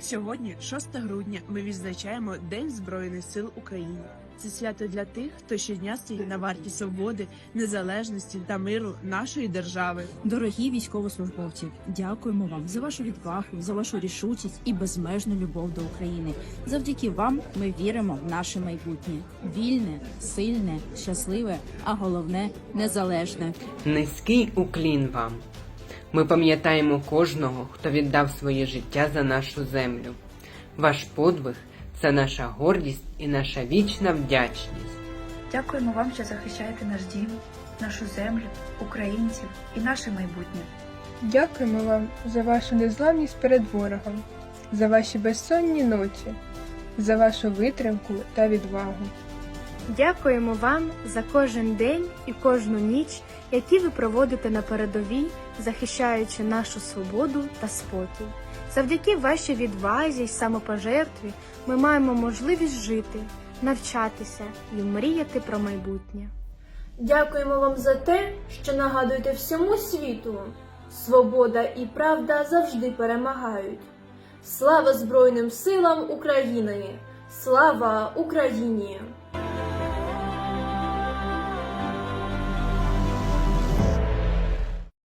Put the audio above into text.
Сьогодні, 6 грудня, ми відзначаємо День Збройних сил України. Це свято для тих, хто щодня стоїть на варті свободи, незалежності та миру нашої держави. Дорогі військовослужбовці, дякуємо вам за вашу відвагу, за вашу рішучість і безмежну любов до України. Завдяки вам ми віримо в наше майбутнє вільне, сильне, щасливе, а головне незалежне. Низький уклін вам. Ми пам'ятаємо кожного, хто віддав своє життя за нашу землю. Ваш подвиг це наша гордість і наша вічна вдячність. Дякуємо вам, що захищаєте наш дім, нашу землю, українців і наше майбутнє. Дякуємо вам за вашу незламність перед ворогом, за ваші безсонні ночі, за вашу витримку та відвагу. Дякуємо вам за кожен день і кожну ніч, які ви проводите на передовій, захищаючи нашу свободу та спокій. Завдяки вашій відвазі й самопожертві ми маємо можливість жити, навчатися і мріяти про майбутнє. Дякуємо вам за те, що нагадуєте всьому світу. Свобода і правда завжди перемагають. Слава Збройним силам України! Слава Україні!